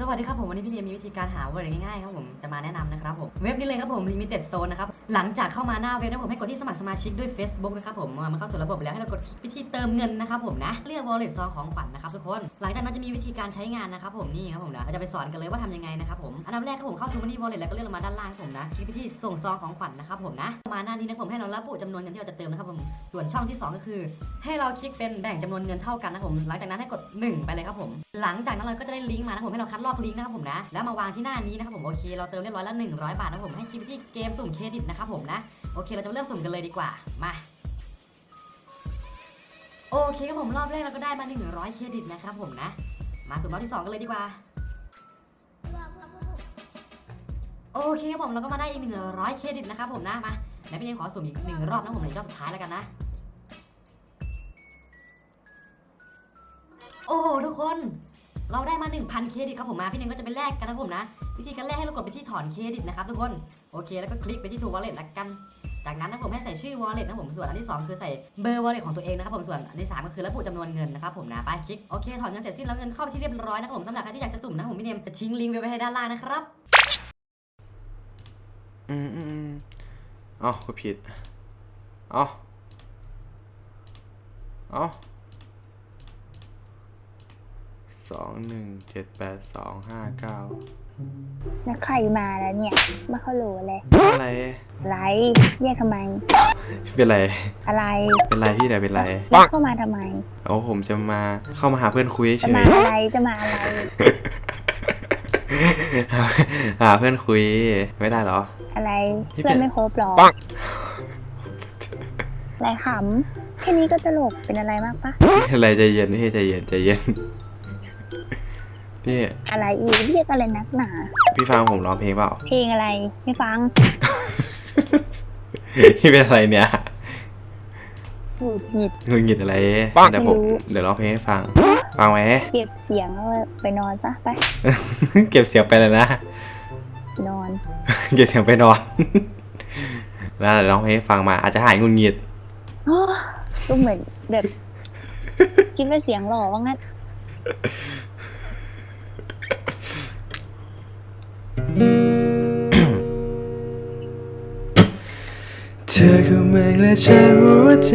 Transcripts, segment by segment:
สวัสดีครับผมวันนี้พี่เรียมีวิธีการหาเวิร์ดง่ายๆครับผมจะมาแนะนำนะครับผมเว็บนี้เลยครับผม Limited Zone นะครับหลังจากเข้ามาหน้าเว็บนะผมให้กดที่สมัครสมาชิกด้วย Facebook นะครับผมเมื่อมันเข้าสู่ระบบแล้วให้เรากดคลิกไปที่เติมเงินนะครับผมนะเลือก wallet ซองของขวัญนะครับทุกคน หลังจากนั้นจะมีวิธีการใช้งานนะครับผมนี่ครับผมนะเราจะไปสอนกันเลยว่าทำยังไงนะครับผมอันดับแรกครับผมเข้า Money Wallet แล้วก็เลือกลงมาด้านล่างผมนะคลิกไปที่ส่งซองของขวัญนะครับผมนะมาหน้านี้นะผมให้เราระบุจำนวนเงินที่เราจะเติมนะครับผมส่วนช่องที่สองก็คือ ให้เราคลิกเป็นแบ่งจำนวนเงินเท่ากันนะผมหลังจากนั้นให้กด 1 ไปเลยครับผม หลังจากนั้นเราก็จะได้ลิงก์มานะผมให้เราคัดลอกลิงก์นะครับผมนะ แล้วมาวางที่หน้านี้นะครับผมโอเคเราเติมเรียบร้อยแล้ว100 บาทนะผมให้คลิปที่เกมสุ่มเครดิตนะครับผมนะโอเคเราจะเริ่มสุ่มกันเลยดีกว่ามาโอเคครับผมรอบแรกเราก็ได้มา 100 เครดิตนะครับผมนะ มาสุ่มรอบที่ 2 กันเลยดีกว่าโอเคครับผมเราก็มาได้อีก 100 เครดิตนะครับผมนะมาไหนพี่เนมขอสุ่มอีกหนึ่งรอบนะผมในรอบสุดท้ายแล้วกันนะ โอ้โหทุกคน เราได้มา 1,000 เครดิตครับผมมาพี่เนมก็จะไปแลกกันนะผมนะ วิธีการแลกให้เรากดไปที่ถอนเครดิตนะครับทุกคนโอเคแล้วก็คลิกไปที่ True Wallet ละกัน จากนั้นนะผมให้ใส่ชื่อ Wallet นะผมส่วนอันที่ 2 คือใส่เบอร์ Wallet ของตัวเองนะครับผมส่วนอันที่ 3 ก็คือระบุจำนวนเงินนะครับผมนะไปคลิกโอเคถอนเงินเสร็จสิ้นแล้วเงินเข้าไปที่เรียบร้อยนะครับผมสำหรับใครที่อยากจะสุ่มนะผมพี่เนมจะทิ้งลิงก์ไว้ให้ด้านล่างนะครับอืมอืมอืมอ๋อก็ผิดอ๋ออ๋อ สองหนึ่งเจ็ดแปดสองห้าเก้าแล้วใครมาแล้วเนี่ยไม่เข้ารู้เลยอะไรอะไรเรียกทำไม เป็นไรอะไรเป็นไรพี่เดี๋ยวเป็นไรแล้วเข้ามาทำไมโอ้ผมจะมาเข้ามาหาเพื่อนคุยเฉจะมายอะไรจะมาอะไรหาหาเพื่อนคุยไม่ได้เหรอ อะไรพี่เพื่อนเป็ดไม่ครบหรออะไรขำแค่นี้ก็ตลกเป็นอะไรมากปะอะไรใจเย็นพี่ใจเย็นใจเย็น พี่อะไรอีกเรียกอะไรนักหนา พี่ฟังผมร้องเพลงเปล่า เพลงอะไรไม่ฟังพี่เป็นอะไรเนี่ยหูดหงิดหงุดหงิดอะไรเดี๋ยวผมไม่รู้เดี๋ยวร้องเพลงให้ฟังฟังไหมเก็บเสียงแล้วไปนอนซะไป เก็บเสียงไปเลยนะ นอน เก็บเสียงไปนอนแล้วเดี๋ยวร้องเพลงให้ฟังมา อาจจะหายหงุดหงิดโอ้ก็เหมือนแบบคิดว่าเสียงหล่อว่างั้น เธอเข้ามาและใช้หัวใจ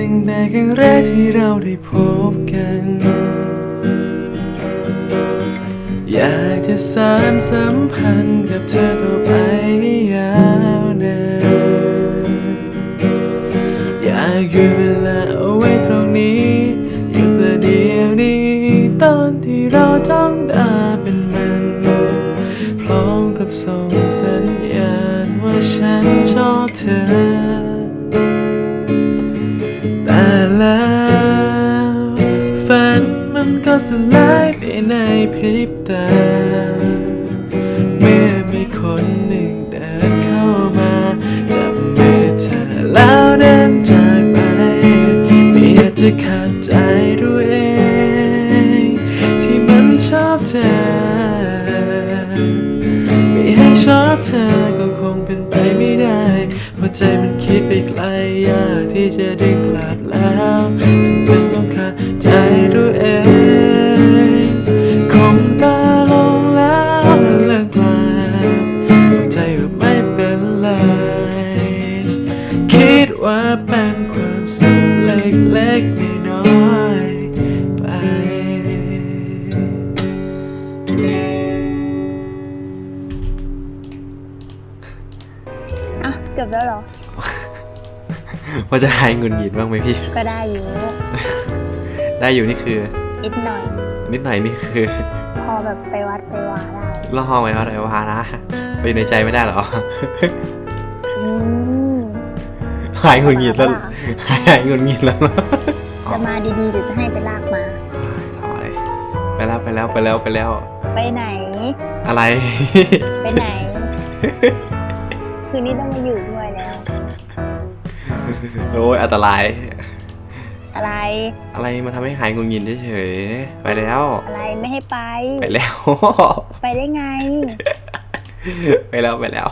ตั้งแต่ครั้งแรกที่เราได้พบกัน อยากจะสานสัมพันธ์กับเธอต่อไปยาวนานอยากหยุ อ แต่แล้วฝันมันก็สลายไปในพริบตา จะดึงกลับแล้วจนเป็นต้องขาดใจด้วยเองคงตาลงแล้วเลิกลาบอกใจว่าไม่เป็นไรคิดว่าเป็นความสุขเล็กๆน้อยๆ พอจะหายหงุดหงิดบ้างไหมพี่ ก็ได้อยู่ ได้อยู่นี่คือ นิดหน่อย นิดหน่อยนี่คือ พอแบบไปวัดไปวาได้ล่อไว้อะไรวะนะ ไปอยู่ในใจไม่ได้เหรอ อืมหายหงุดหงิดแล้ว หายหายหงุดหงิดแล้วเหรอจะมาดีๆหรือจะให้ไปลากมาถอยไปแล้วไปแล้วไปแล้วไปแล้ว ไปไหน อะไร ไปไหน คืนนี้ต้องมาอยู่ด้วยแล้ว โอ้ยอันตราย อะไร อะไรมาทำให้หายหงุดหงิดเฉยๆไปแล้ว อะไรไม่ให้ไป ไปแล้ว ไปได้ไง ไปแล้วไปแล้ว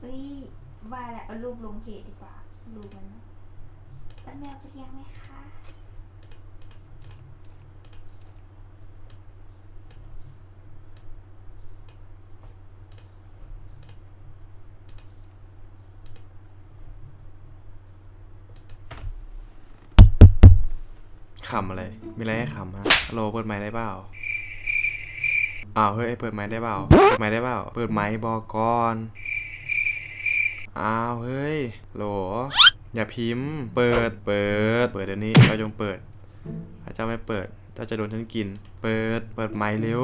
เฮ้ยว่าแล้วเอารูปลงเพจดีกว่ารูปมันป้าแมวไปเลี้ยงไหมคะ ขำอะไร มีอะไรให้ขำฮะฮัลโหลเปิดไมค์ได้เปล่าอ้าวเฮ้ยเปิดไมค์ได้เปล่า เปิดไมค์ได้เปล่า เปิดไมค์บอกก่อนอ้าวเฮ้ยโหล อย่าพิมพ์ เปิด เปิด เปิดเดี๋ยวนี้เราจงเปิดถ้าเจ้าไม่เปิดเจ้าจะโดนฉันกิน เปิด เปิดไมค์เร็ว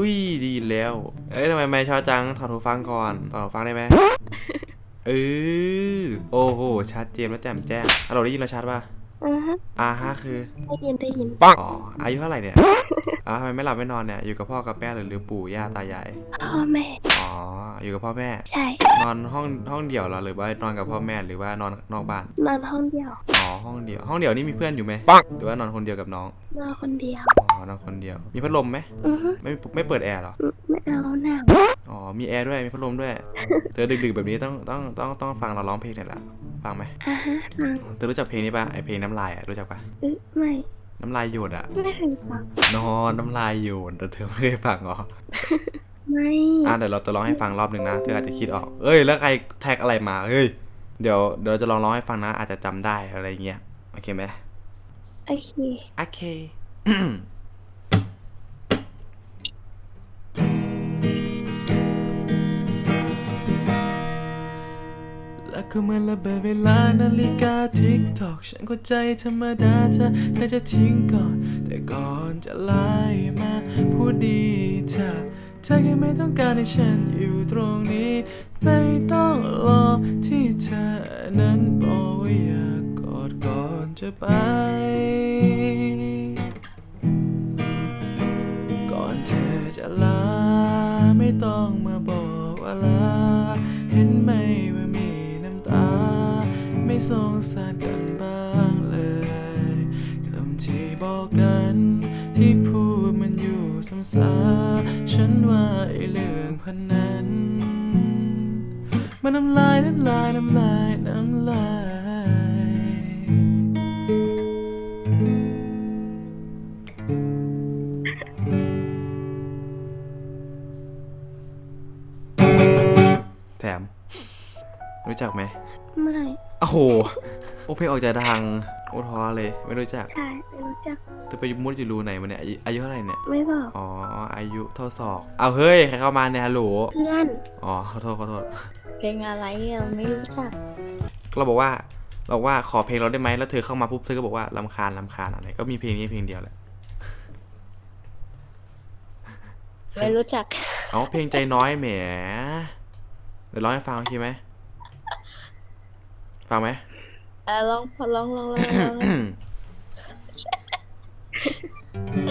อุ้ยดีแล้ว เอ้ยทำไมไม่ชอบจัง ถอดหูฟังก่อน ถอดหูฟังได้ไหมเออโอ้โห ชัดเจนและแจ่มแจ้งฮัลโหลได้ยินเราชัดป่ะ อ่าฮะอ่าฮะคือได้ยินได้ยินอ๋ออายุเท่าไหร่เนี่ยอ่าทำไมไม่หลับไม่นอนเนี่ยอยู่กับพ่อกับแม่หรือหรือปู่ย่าตายายพ่อแม่ อ๋ออยู่กับพ่อแม่ ใช่ นอนห้องห้องเดี่ยวเหรอหรือว่านอนกับพ่อแม่หรือว่านอนนอกบ้านนอนห้องเดียวอ๋อห้องเดี่ยว ห้องเดี่ยวนี่มีเพื่อนอยู่ไหมหรือว่านอนคนเดียวกับน้องนอนคนเดียวอ๋อนอนคนเดียว มีพัดลมไหมอือฮึไม่ไม่เปิดแอร์เหรอไม่เอาหนัง อ๋อ มีแอร์ด้วย มีพัดลมด้วย เธอดึกๆแบบนี้ต้องต้องต้องต้องฟังเราร้องเพลงหน่อยละฟังไหมอ่าฮะฟังเธอรู้จักเพลงนี้ป่ะไอเพลงน้ำลายอะรู้จักป่ะ เอ๊ะไม่น้ำลายหยดอะ ไม่เคยฟังนอนน้ำลายหยดแต่เธอไม่เคยฟังเหรอ ไม่อะเดี๋ยวเราจะร้องให้ฟังรอบหนึ่งนะ เธออาจจะคิดออก เอ้ย แล้วใครแท็กอะไรมา เฮ้ย เดี๋ยวเดี๋ยวเราจะลองร้องให้ฟังนะ อาจจะจำได้อะไรเงี้ย โอเคไหมโอเค โอเค ก็เหมือนระเบิดเวลานาฬิกาทิกตอกฉันก็ใจธรรมดาเธอเธอจะทิ้งก่อน แต่ก่อนจะไล่มาพูดดีเธอเธอแค่ไม่ต้องการให้ฉันอยู่ตรงนี้ ไม่ต้องรอที่เธอนั้นบอกว่าอยากกอดก่อนจะไป สงสารกันบ้างเลยคำที่บอกกัน ที่พูดมันอยู่ซ้ำๆฉันว่าไอ้เรื่องพันนั้นมันน้ำลายน้ำลายน้ำลายน้ำลายแถม รู้จักไหม ไม่ โอ้โหโอเพลงออกจากดังโอทอเลยไม่รู้จัก ใช่ไม่รู้จักจะไปมุดอยู่รูไหนมาเนี่ยอายุอายุเท่าไหร่เนี่ย ไม่บอกอ๋อ อายุเท่าศอก เอาเฮ้ย ใครเข้ามาเนี่ยฮัลโหล เพื่อนอ๋อ ขอโทษ ขอโทษ เพลงอะไรเราไม่รู้จักเราบอกว่า เราบอกว่าขอเพลงเราได้ไหม แล้วเธอเข้ามาปุ๊บเธอก็บอกว่าลำคาญลำคาญอะไร ก็มีเพลงนี้เพลงเดียวแหละ ไม่รู้จักเอาเพลงใจน้อยแหม เดี๋ยวร้องให้ฟังโอเคไหม ฟังไหมเออลองพอลองลองลอง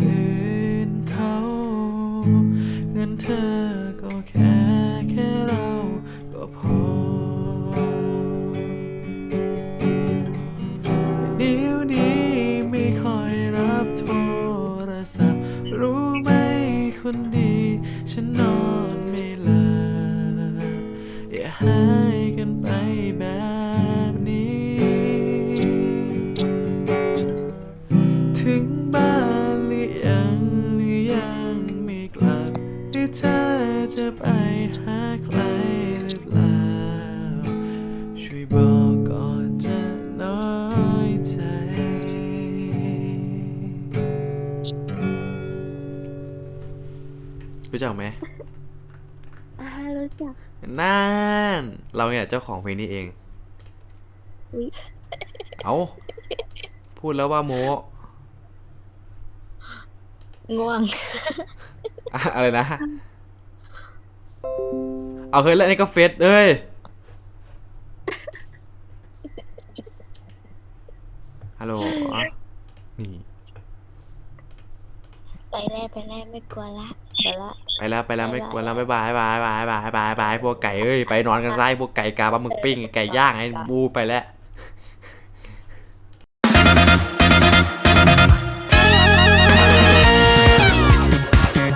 อื่นเขาเงินเธอ เธอจะไปหาใครหรือเปล่า ช่วยบอกก่อนจะน้อยใจ รู้จักไหมอ่ารู้จักนั่น เราเนี่ยเจ้าของเพลงนี้เอง อุ๊ยเอาพูดแล้วว่าโม ง่วง อะอะไรนะ เอาเฮ้ยแล้วอันนี่ก็เฟซเอ้ย ฮัลโหลนี่ ไปแล่ไปแล่ไม่กลัวละไปละไปแล้วไปแล้วไม่บ๊ายบายกวนแล้วบายบายบายบายบายบายบายพวกไก่เอ้ยไปนอนกันซะไอ้พวกไก่กาปลาหมึกปิ้งไก่ย่างไอ้บูไปแล้ว